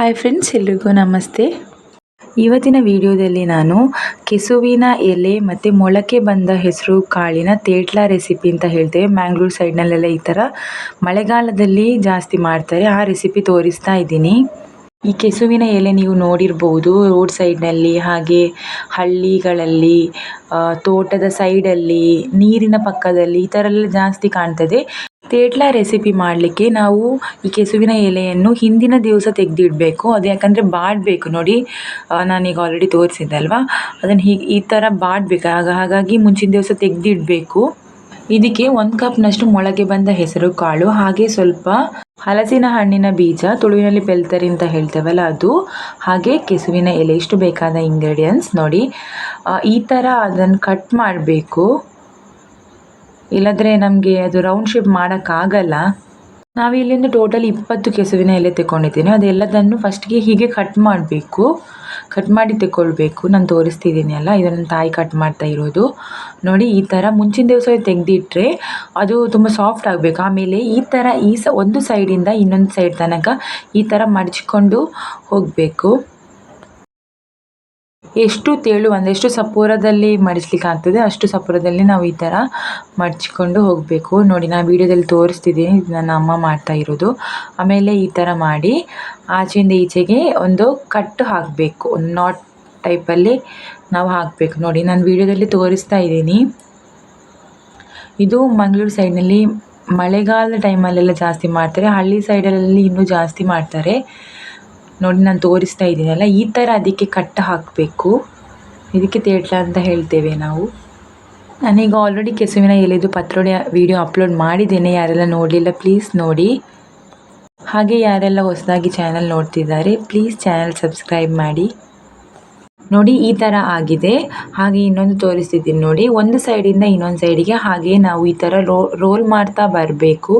Hi friends ಎಲ್ರಿಗೂ ನಮಸ್ತೆ. ಇವತ್ತಿನ ವಿಡಿಯೋದಲ್ಲಿ ನಾನು ಕೆಸುವಿನ ಎಲೆ ಮತ್ತು ಮೊಳಕೆ ಬಂದ ಹೆಸರು ಕಾಳಿನ ತೇಟ್ಲ ರೆಸಿಪಿ ಅಂತ ಹೇಳ್ತೇವೆ. ಮ್ಯಾಂಗ್ಳೂರ್ ಸೈಡ್ನಲ್ಲೆಲ್ಲ ಈ ಥರ ಮಳೆಗಾಲದಲ್ಲಿ ಜಾಸ್ತಿ ಮಾಡ್ತಾರೆ. ಆ ರೆಸಿಪಿ ತೋರಿಸ್ತಾ ಇದ್ದೀನಿ. ಈ ಕೆಸುವಿನ ಎಲೆ ನೀವು ನೋಡಿರ್ಬೋದು, ರೋಡ್ ಸೈಡ್ನಲ್ಲಿ ಹಾಗೆ ಹಳ್ಳಿಗಳಲ್ಲಿ ತೋಟದ ಸೈಡಲ್ಲಿ ನೀರಿನ ಪಕ್ಕದಲ್ಲಿ ಈ ಥರ ಎಲ್ಲ ಜಾಸ್ತಿ ಕಾಣ್ತದೆ. ತೇಟ್ಲ ರೆಸಿಪಿ ಮಾಡಲಿಕ್ಕೆ ನಾವು ಈ ಕೆಸುವಿನ ಎಲೆಯನ್ನು ಹಿಂದಿನ ದಿವಸ ತೆಗೆದಿಡಬೇಕು. ಅದು ಯಾಕಂದರೆ ಬಾಡಬೇಕು ನೋಡಿ. ನಾನೀಗ ಆಲ್ರೆಡಿ ತೋರಿಸಿದ್ದೆ ಅಲ್ವಾ? ಅದನ್ನು ಹೀಗೆ ಈ ಥರ ಬಾಡಬೇಕು. ಆಗ ಹಾಗಾಗಿ ಮುಂಚಿನ ದಿವಸ ತೆಗೆದಿಡಬೇಕು. ಇದಕ್ಕೆ ಒಂದು ಕಪ್ನಷ್ಟು ಮೊಳಕೆ ಬಂದ ಹೆಸರು ಕಾಳು, ಹಾಗೆ ಸ್ವಲ್ಪ ಹಲಸಿನ ಹಣ್ಣಿನ ಬೀಜ, ತುಳುವಿನಲ್ಲಿ ಬೆಲ್ತರಿ ಅಂತ ಹೇಳ್ತೇವಲ್ಲ ಅದು. ಹಾಗೆ ಕೆಸುವಿನ ಎಲೆ, ಇಷ್ಟು ಬೇಕಾದ ಇಂಗ್ರೀಡಿಯೆಂಟ್ಸ್ ನೋಡಿ. ಈ ಥರ ಅದನ್ನು ಕಟ್ ಮಾಡಬೇಕು. ಇಲ್ಲದ್ರೆ ನಮಗೆ ಅದು ರೌಂಡ್ ಶೇಪ್ ಮಾಡೋಕ್ಕಾಗಲ್ಲ. ನಾವಿಲ್ಲಿಂದ ಟೋಟಲ್ ಇಪ್ಪತ್ತು ಕೆಸುವಿನ ಎಲೆ ತಗೊಂಡಿದ್ದೀನಿ ಅದೆಲ್ಲದನ್ನು ಫಸ್ಟ್ಗೆ ಹೀಗೆ ಕಟ್ ಮಾಡಬೇಕು. ಕಟ್ ಮಾಡಿ ತೆಕ್ಕೊಳ್ಬೇಕು. ನಾನು ತೋರಿಸ್ತಿದ್ದೀನಿ ಅಲ್ಲ? ಇದನ್ನು ತಾಯಿ ಕಟ್ ಮಾಡ್ತಾ ಇರೋದು. ನೋಡಿ, ಈ ಥರ ಮುಂಚಿನ ದಿವಸ ತೆಗೆದಿಟ್ರೆ ಅದು ತುಂಬ ಸಾಫ್ಟ್ ಆಗಬೇಕು. ಆಮೇಲೆ ಈ ಥರ ಈ ಸ ಒಂದು ಸೈಡಿಂದ ಇನ್ನೊಂದು ಸೈಡ್ ತನಕ ಈ ಥರ ಮಡಚಿಕೊಂಡು ಹೋಗಬೇಕು. ಎಷ್ಟು ತೇಳು, ಅಂದರೆ ಎಷ್ಟು ಸಪೂರದಲ್ಲಿ ಮಡಿಸ್ಲಿಕ್ಕೆ ಆಗ್ತದೆ ಅಷ್ಟು ಸಪೂರದಲ್ಲಿ ನಾವು ಈ ಥರ ಮಡ್ಚಿಕೊಂಡು ಹೋಗಬೇಕು. ನೋಡಿ ನಾನು ವೀಡಿಯೋದಲ್ಲಿ ತೋರಿಸ್ತಿದ್ದೀನಿ ನನ್ನ ಅಮ್ಮ ಮಾಡ್ತಾ ಇರೋದು. ಆಮೇಲೆ ಈ ಥರ ಮಾಡಿ ಆಚೆಯಿಂದ ಈಚೆಗೆ ಒಂದು ಕಟ್ಟು ಹಾಕಬೇಕು. ಒಂದು ನಾಟ್ ಟೈಪಲ್ಲಿ ನಾವು ಹಾಕಬೇಕು. ನೋಡಿ, ನಾನು ವೀಡಿಯೋದಲ್ಲಿ ತೋರಿಸ್ತಾ ಇದ್ದೀನಿ. ಇದು ಮಂಗಳೂರು ಸೈಡ್ನಲ್ಲಿ ಮಳೆಗಾಲದ ಟೈಮಲ್ಲೆಲ್ಲ ಜಾಸ್ತಿ ಮಾಡ್ತಾರೆ. ಹಳ್ಳಿ ಸೈಡಲ್ಲಿ ಇನ್ನೂ ಜಾಸ್ತಿ ಮಾಡ್ತಾರೆ. ನೋಡಿ ನಾನು ತೋರಿಸ್ತಾ ಇದ್ದೀನಲ್ಲ ಈ ಥರ ಅದಕ್ಕೆ ಕಟ್ ಹಾಕಬೇಕು. ಇದಕ್ಕೆ ತೇಟ್ಲ ಅಂತ ಹೇಳ್ತೇವೆ ನಾವು. ನಾನೀಗ ಆಲ್ರೆಡಿ ಕೆಸುವಿನ ಎಲೆದು ಪತ್ರೊಡೆ ವಿಡಿಯೋ ಅಪ್ಲೋಡ್ ಮಾಡಿದ್ದೇನೆ. ಯಾರೆಲ್ಲ ನೋಡಲಿಲ್ಲ ಪ್ಲೀಸ್ ನೋಡಿ. ಹಾಗೆ ಯಾರೆಲ್ಲ ಹೊಸದಾಗಿ ಚಾನಲ್ ನೋಡ್ತಿದ್ದಾರೆ ಪ್ಲೀಸ್ ಚಾನಲ್ ಸಬ್ಸ್ಕ್ರೈಬ್ ಮಾಡಿ. ನೋಡಿ, ಈ ಥರ ಆಗಿದೆ. ಹಾಗೆ ಇನ್ನೊಂದು ತೋರಿಸ್ತಿದ್ದೀನಿ ನೋಡಿ. ಒಂದು ಸೈಡಿಂದ ಇನ್ನೊಂದು ಸೈಡಿಗೆ ಹಾಗೆ ನಾವು ಈ ಥರ ರೋಲ್ ಮಾಡ್ತಾ ಬರಬೇಕು.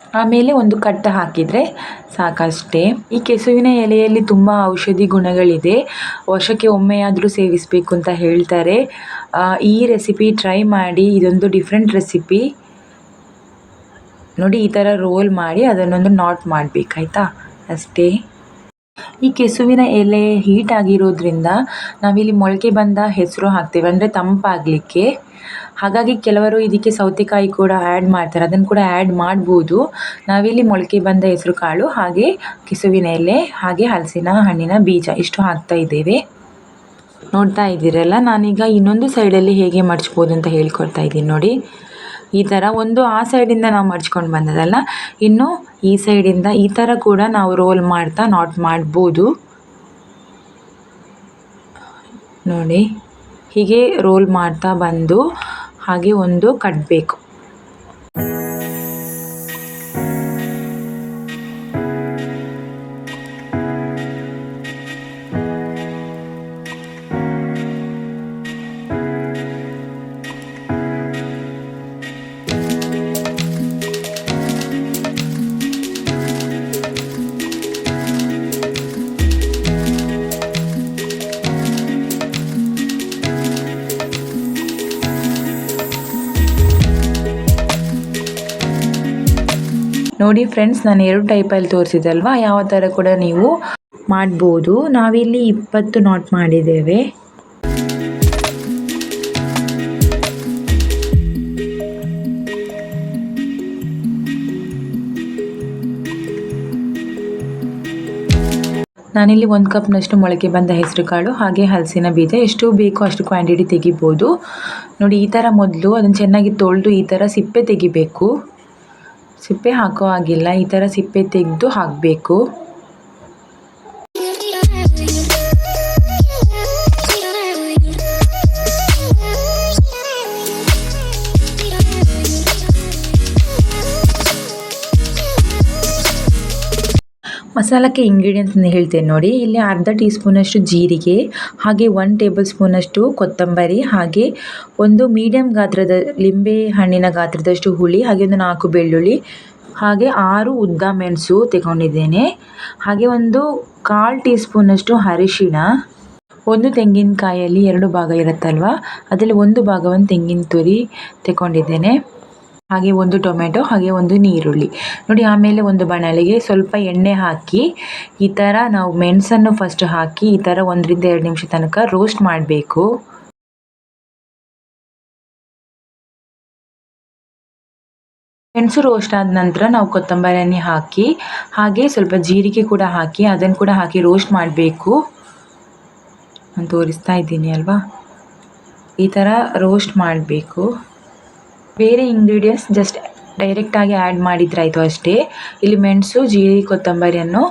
ಆಮೇಲೆ ಒಂದು ಕಟ್ಟ ಹಾಕಿದರೆ ಸಾಕಷ್ಟೇ. ಈ ಕೆಸುವಿನ ಎಲೆಯಲ್ಲಿ ತುಂಬ ಔಷಧಿ ಗುಣಗಳಿದೆ. ವರ್ಷಕ್ಕೆ ಒಮ್ಮೆಯಾದರೂ ಸೇವಿಸಬೇಕು ಅಂತ ಹೇಳ್ತಾರೆ. ಈ ರೆಸಿಪಿ ಟ್ರೈ ಮಾಡಿ, ಇದೊಂದು ಡಿಫ್ರೆಂಟ್ ರೆಸಿಪಿ ನೋಡಿ, ಈ ಥರ ರೋಲ್ ಮಾಡಿ, ಅದನ್ನೊಂದು ನಾಟ್ ಮಾಡಬೇಕಾಯ್ತಾ ಅಷ್ಟೇ. ಈ ಕೆಸುವಿನ ಎಲೆ ಹೀಟ್ ಆಗಿರೋದ್ರಿಂದ ನಾವಿಲ್ಲಿ ಮೊಳಕೆ ಬಂದ ಹೆಸರು ಹಾಕ್ತೇವೆ. ಅಂದರೆ ತಂಪಾಗಲಿಕ್ಕೆ. ಹಾಗಾಗಿ ಕೆಲವರು ಇದಕ್ಕೆ ಸೌತೆಕಾಯಿ ಕೂಡ ಆ್ಯಡ್ ಮಾಡ್ತಾರೆ. ಅದನ್ನು ಕೂಡ ಆ್ಯಡ್ ಮಾಡ್ಬೋದು. ನಾವಿಲ್ಲಿ ಮೊಳಕೆ ಬಂದ ಹೆಸರು ಕಾಳು, ಹಾಗೆ ಕೆಸುವಿನ ಎಲೆ, ಹಾಗೆ ಹಲಸಿನ ಹಣ್ಣಿನ ಬೀಜ ಇಷ್ಟು ಹಾಕ್ತಾ ಇದ್ದೇವೆ. ನೋಡ್ತಾ ಇದ್ದೀರಲ್ಲ, ನಾನೀಗ ಇನ್ನೊಂದು ಸೈಡಲ್ಲಿ ಹೇಗೆ ಮಡ್ಚ್ಬೋದು ಅಂತ ಹೇಳ್ಕೊಡ್ತಾ ಇದ್ದೀನಿ ನೋಡಿ. ಈ ಥರ ಒಂದು ಆ ಸೈಡಿಂದ ನಾವು ಮಡ್ಚ್ಕೊಂಡು ಬಂದದಲ್ಲ ಇನ್ನು ಈ ಸೈಡಿಂದ ಈ ಥರ ಕೂಡ ನಾವು ರೋಲ್ ಮಾಡ್ತಾ ನಾಟ್ ಮಾಡ್ಬೋದು. ನೋಡಿ, ಹೀಗೆ ರೋಲ್ ಮಾಡ್ತಾ ಬಂದು ಹಾಗೆ ಒಂದು ಕಟ್ಟಬೇಕು ನೋಡಿ ಫ್ರೆಂಡ್ಸ್ ನಾನು ಎರಡು ಟೈಪಲ್ಲಿ ತೋರಿಸಿದೆ ಅಲ್ವಾ? ಯಾವ ಥರ ಕೂಡ ನೀವು ಮಾಡ್ಬೋದು. ನಾವಿಲ್ಲಿ ಇಪ್ಪತ್ತು ನಾಟ್ ಮಾಡಿದ್ದೇವೆ. ನಾನಿಲ್ಲಿ ಒಂದು ಕಪ್ನಷ್ಟು ಮೊಳಕೆ ಬಂದ ಹೆಸರು ಕಾಳು, ಹಾಗೆ ಹಲಸಿನ ಬೀಜ. ಎಷ್ಟು ಬೇಕೋ ಅಷ್ಟು ಕ್ವಾಂಟಿಟಿ ತೆಗಿಬೋದು. ನೋಡಿ, ಈ ಥರ ಮೊದಲು ಅದನ್ನು ಚೆನ್ನಾಗಿ ತೊಳೆದು ಈ ಥರ ಸಿಪ್ಪೆ ತೆಗಿಬೇಕು. ಸಿಪ್ಪೆ ಹಾಕೋ ಹಾಗಿಲ್ಲ ಈ ಥರ ಸಿಪ್ಪೆ ತೆಗೆದು ಹಾಕಬೇಕು. ಮಸಾಲಕ್ಕೆ ಇಂಗ್ರೀಡಿಯೆಂಟ್ಸ್ನ ಹೇಳ್ತೇನೆ ನೋಡಿ. ಇಲ್ಲಿ ಅರ್ಧ ಟೀ ಸ್ಪೂನಷ್ಟು ಜೀರಿಗೆ, ಹಾಗೆ ಒನ್ ಟೇಬಲ್ ಸ್ಪೂನಷ್ಟು ಕೊತ್ತಂಬರಿ, ಹಾಗೆ ಒಂದು ಮೀಡಿಯಮ್ ಗಾತ್ರದ ಲಿಂಬೆ ಹಣ್ಣಿನ ಗಾತ್ರದಷ್ಟು ಹುಳಿ, ಹಾಗೆ ಒಂದು ನಾಲ್ಕು ಬೆಳ್ಳುಳ್ಳಿ, ಹಾಗೆ ಆರು ಉದ್ದ ಮೆಣಸು ತಗೊಂಡಿದ್ದೇನೆ. ಹಾಗೆ ಒಂದು ಕಾಲು ಟೀ ಸ್ಪೂನಷ್ಟು ಅರಿಶಿಣ, ಒಂದು ತೆಂಗಿನಕಾಯಲ್ಲಿ ಎರಡು ಭಾಗ ಇರುತ್ತಲ್ವ? ಅದರಲ್ಲಿ ಒಂದು ಭಾಗವನ್ನು ತೆಂಗಿನ ತುರಿ ತಗೊಂಡಿದ್ದೇನೆ. ಹಾಗೆ ಒಂದು ಟೊಮೆಟೊ, ಹಾಗೆ ಒಂದು ನೀರುಳ್ಳಿ ನೋಡಿ, ಆಮೇಲೆ ಒಂದು ಬಾಣಲೆಗೆ ಸ್ವಲ್ಪ ಎಣ್ಣೆ ಹಾಕಿ, ಈ ಥರ ನಾವು ಮೆಣಸನ್ನು ಫಸ್ಟ್ ಹಾಕಿ, ಈ ಥರ ಒಂದರಿಂದ ಎರಡು ನಿಮಿಷ ತನಕ ರೋಸ್ಟ್ ಮಾಡಬೇಕು. ಮೆಣಸು ರೋಸ್ಟ್ ಆದ ನಂತರ ನಾವು ಕೊತ್ತಂಬರಿಯನ್ನು ಹಾಕಿ, ಹಾಗೆ ಸ್ವಲ್ಪ ಜೀರಿಗೆ ಕೂಡ ಹಾಕಿ, ಅದನ್ನು ಕೂಡ ಹಾಕಿ ರೋಸ್ಟ್ ಮಾಡಬೇಕು. ನಾನು ತೋರಿಸ್ತಾ ಇದ್ದೀನಿ ಅಲ್ವಾ? ಈ ಥರ ರೋಸ್ಟ್ ಮಾಡಬೇಕು. ಬೇರೆ ಇಂಗ್ರೀಡಿಯೆಂಟ್ಸ್ ಜಸ್ಟ್ ಡೈರೆಕ್ಟಾಗಿ ಆ್ಯಡ್ ಮಾಡಿದ್ರಾಯಿತು ಅಷ್ಟೇ. ಇಲ್ಲಿ ಮೆಣಸು, ಜೀರಿಗೆ, ಕೊತ್ತಂಬರಿಯನ್ನು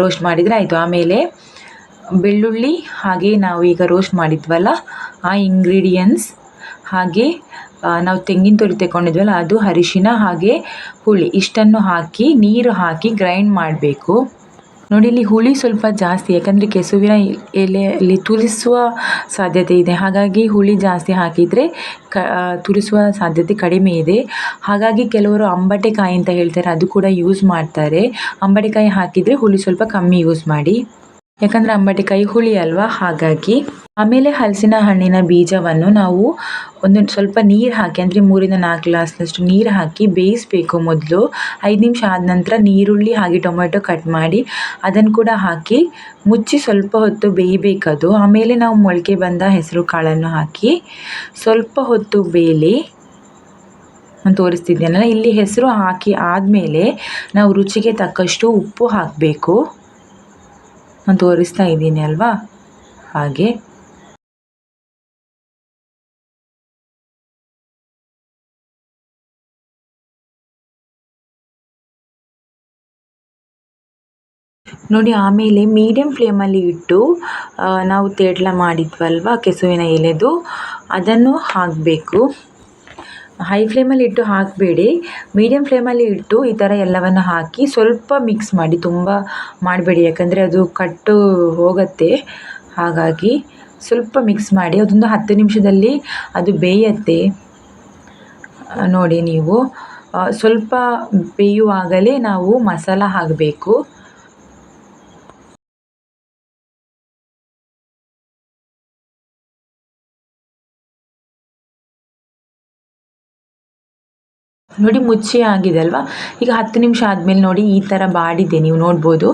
ರೋಸ್ಟ್ ಮಾಡಿದರೆ ಆಯಿತು. ಆಮೇಲೆ ಬೆಳ್ಳುಳ್ಳಿ ಹಾಗೆ ನಾವು ಈಗ ರೋಸ್ಟ್ ಮಾಡಿದ್ವಲ್ಲ, ಆ ಇಂಗ್ರೀಡಿಯೆಂಟ್ಸ್ ಹಾಗೆ ನಾವು ತೆಂಗಿನ ತುರಿ ತೆಗೊಂಡಿದ್ವಲ್ಲ ಅದು ಅರಿಶಿನ ಹಾಗೆ ಹುಳಿ. ಇಷ್ಟನ್ನು ಹಾಕಿ, ನೀರು ಹಾಕಿ ಗ್ರೈಂಡ್ ಮಾಡಬೇಕು. ನೋಡಿ, ಇಲ್ಲಿ ಹುಳಿ ಸ್ವಲ್ಪ ಜಾಸ್ತಿ, ಯಾಕಂದರೆ ಕೆಸುವಿನ ಎಲೆಯಲ್ಲಿ ತುರಿಸುವ ಸಾಧ್ಯತೆ ಇದೆ. ಹಾಗಾಗಿ ಹುಳಿ ಜಾಸ್ತಿ ಹಾಕಿದರೆ ಕ ತುರಿಸುವ ಸಾಧ್ಯತೆ ಕಡಿಮೆ ಇದೆ. ಹಾಗಾಗಿ ಕೆಲವರು ಅಂಬಟೆಕಾಯಿ ಅಂತ ಹೇಳ್ತಾರೆ, ಅದು ಕೂಡ ಯೂಸ್ ಮಾಡ್ತಾರೆ. ಅಂಬಟೆಕಾಯಿ ಹಾಕಿದರೆ ಹುಳಿ ಸ್ವಲ್ಪ ಕಮ್ಮಿ ಯೂಸ್ ಮಾಡಿ. ಯಾಕಂದರೆ ಕೈ ಹುಳಿ ಅಲ್ವಾ? ಹಾಗಾಗಿ ಆಮೇಲೆ ಹಲಸಿನ ಹಣ್ಣಿನ ಬೀಜವನ್ನು ನಾವು ಒಂದು ಸ್ವಲ್ಪ ನೀರು ಹಾಕಿ, ಅಂದರೆ ಮೂರಿಂದ ನಾಲ್ಕು ಗ್ಲಾಸ್ನಷ್ಟು ನೀರು ಹಾಕಿ ಬೇಯಿಸಬೇಕು ಮೊದಲು. ಐದು ನಿಮಿಷ ಆದ ನಂತರ ನೀರುಳ್ಳಿ ಹಾಗೆ ಟೊಮೆಟೊ ಕಟ್ ಮಾಡಿ ಅದನ್ನು ಕೂಡ ಹಾಕಿ ಮುಚ್ಚಿ ಸ್ವಲ್ಪ ಹೊತ್ತು ಬೇಯಬೇಕದು. ಆಮೇಲೆ ನಾವು ಮೊಳಕೆ ಬಂದ ಹೆಸರು ಕಾಳನ್ನು ಹಾಕಿ ಸ್ವಲ್ಪ ಹೊತ್ತು ಬೇಯಲಿ. ನಾನು ತೋರಿಸ್ತಿದ್ದೇನಲ್ಲ ಇಲ್ಲಿ ಹೆಸರು ಹಾಕಿ ಆದಮೇಲೆ ನಾವು ರುಚಿಗೆ ತಕ್ಕಷ್ಟು ಉಪ್ಪು ಹಾಕಬೇಕು. ನಾನು ತೋರಿಸ್ತಾ ಇದ್ದೀನಿ ಅಲ್ವಾ? ಹಾಗೆ. ನೋಡಿ, ಆಮೇಲೆ ಮೀಡಿಯಮ್ ಫ್ಲೇಮಲ್ಲಿ ಇಟ್ಟು ನಾವು ತೇಡ್ಲ ಮಾಡಿದ್ವಲ್ವ, ಕೆಸುವಿನ ಎಲೆದು? ಅದನ್ನು ಹಾಕಬೇಕು. ಹೈ ಫ್ಲೇಮಲ್ಲಿ ಇಟ್ಟು ಹಾಕಬೇಡಿ. ಮೀಡಿಯಮ್ ಫ್ಲೇಮಲ್ಲಿ ಇಟ್ಟು ಈ ಥರ ಎಲ್ಲವನ್ನು ಹಾಕಿ ಸ್ವಲ್ಪ ಮಿಕ್ಸ್ ಮಾಡಿ, ತುಂಬ ಮಾಡಬೇಡಿ. ಯಾಕಂದರೆ ಅದು ಕಟ್ಟು ಹೋಗುತ್ತೆ. ಹಾಗಾಗಿ ಸ್ವಲ್ಪ ಮಿಕ್ಸ್ ಮಾಡಿ, ಅದೊಂದು ಹತ್ತು ನಿಮಿಷದಲ್ಲಿ ಅದು ಬೇಯತ್ತೆ. ನೋಡಿ ನೀವು. ಸ್ವಲ್ಪ ಬೇಯುವಾಗಲೇ ನಾವು ಮಸಾಲ ಹಾಕಬೇಕು. ನೋಡಿ ಮುಚ್ಚಿ ಆಗಿದೆ ಅಲ್ವಾ? ಈಗ ಹತ್ತು ನಿಮಿಷ ಆದಮೇಲೆ ನೋಡಿ ಈ ಥರ ಬಾಡಿದೆ, ನೀವು ನೋಡ್ಬೋದು.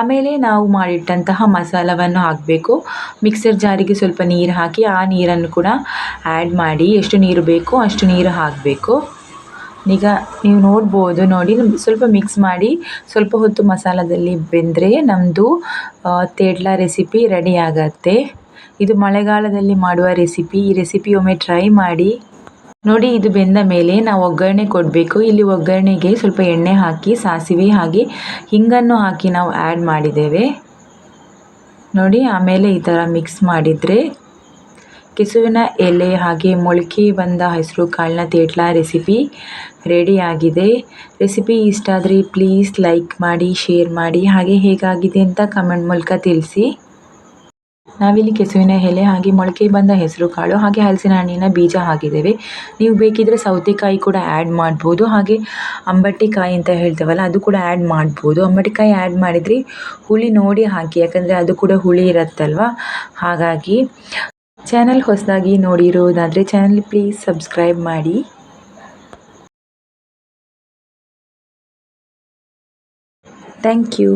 ಆಮೇಲೆ ನಾವು ಮಾಡಿಟ್ಟಂತಹ ಮಸಾಲವನ್ನು ಹಾಕಬೇಕು. ಮಿಕ್ಸರ್ ಜಾರಿಗೆ ಸ್ವಲ್ಪ ನೀರು ಹಾಕಿ ಆ ನೀರನ್ನು ಕೂಡ ಆ್ಯಡ್ ಮಾಡಿ ಎಷ್ಟು ನೀರು ಬೇಕೋ ಅಷ್ಟು ನೀರು ಹಾಕಬೇಕು. ಈಗ ನೀವು ನೋಡ್ಬೋದು, ನೋಡಿ ಸ್ವಲ್ಪ ಮಿಕ್ಸ್ ಮಾಡಿ ಸ್ವಲ್ಪ ಹೊತ್ತು ಮಸಾಲದಲ್ಲಿ ಬೆಂದರೆ ನಮ್ಮದು ತೇಡ್ಲ ರೆಸಿಪಿ ರೆಡಿ ಆಗತ್ತೆ. ಇದು ಮಳೆಗಾಲದಲ್ಲಿ ಮಾಡುವ ರೆಸಿಪಿ ಈ ರೆಸಿಪಿ ಒಮ್ಮೆ ಟ್ರೈ ಮಾಡಿ. ನೋಡಿ, ಇದು ಬೆಂದ ಮೇಲೆ ನಾವು ಒಗ್ಗರಣೆ ಕೊಡಬೇಕು. ಇಲ್ಲಿ ಒಗ್ಗರಣೆಗೆ ಸ್ವಲ್ಪ ಎಣ್ಣೆ ಹಾಕಿ, ಸಾಸಿವೆ ಹಾಗೆ ಹಿಂಗನ್ನು ಹಾಕಿ ನಾವು ಆ್ಯಡ್ ಮಾಡಿದ್ದೇವೆ. ನೋಡಿ, ಆಮೇಲೆ ಈ ಥರ ಮಿಕ್ಸ್ ಮಾಡಿದರೆ ಕೆಸುವಿನ ಎಲೆ ಹಾಗೆ ಮೊಳಕೆ ಬಂದ ಹೆಸರು ಕಾಳಿನ ತೇಟ್ಲ ರೆಸಿಪಿ ರೆಡಿ ಆಗಿದೆ. ರೆಸಿಪಿ ಇಷ್ಟ ಆದರೆ ಪ್ಲೀಸ್ ಲೈಕ್ ಮಾಡಿ ಶೇರ್ ಮಾಡಿ. ಹಾಗೆ ಹೇಗಾಗಿದೆ ಅಂತ ಕಮೆಂಟ್ ಮೂಲಕ ತಿಳಿಸಿ. ನಾವಿಲ್ಲಿ ಕೆಸುವಿನ ಎಲೆ ಹಾಗೆ ಮೊಳಕೆ ಬಂದ ಹೆಸರು ಕಾಳು ಹಾಗೆ ಹಲಸಿನ ಹಣ್ಣಿನ ಬೀಜ ಹಾಕಿದ್ದೇವೆ. ನೀವು ಬೇಕಿದ್ದರೆ ಸೌತೆಕಾಯಿ ಕೂಡ ಆ್ಯಡ್ ಮಾಡ್ಬೋದು. ಹಾಗೆ ಅಂಬಟಿಕಾಯಿ ಅಂತ ಹೇಳ್ತೇವಲ್ಲ, ಅದು ಕೂಡ ಆ್ಯಡ್ ಮಾಡ್ಬೋದು. ಅಂಬಟಿಕಾಯಿ ಆ್ಯಡ್ ಮಾಡಿದರೆ ಹುಳಿ ನೋಡಿ ಹಾಕಿ, ಯಾಕಂದರೆ ಅದು ಕೂಡ ಹುಳಿ ಇರುತ್ತಲ್ವ? ಹಾಗಾಗಿ ಚಾನಲ್ ಹೊಸದಾಗಿ ನೋಡಿರೋದಾದರೆ ಚಾನಲ್ ಪ್ಲೀಸ್ ಸಬ್ಸ್ಕ್ರೈಬ್ ಮಾಡಿ. Thank you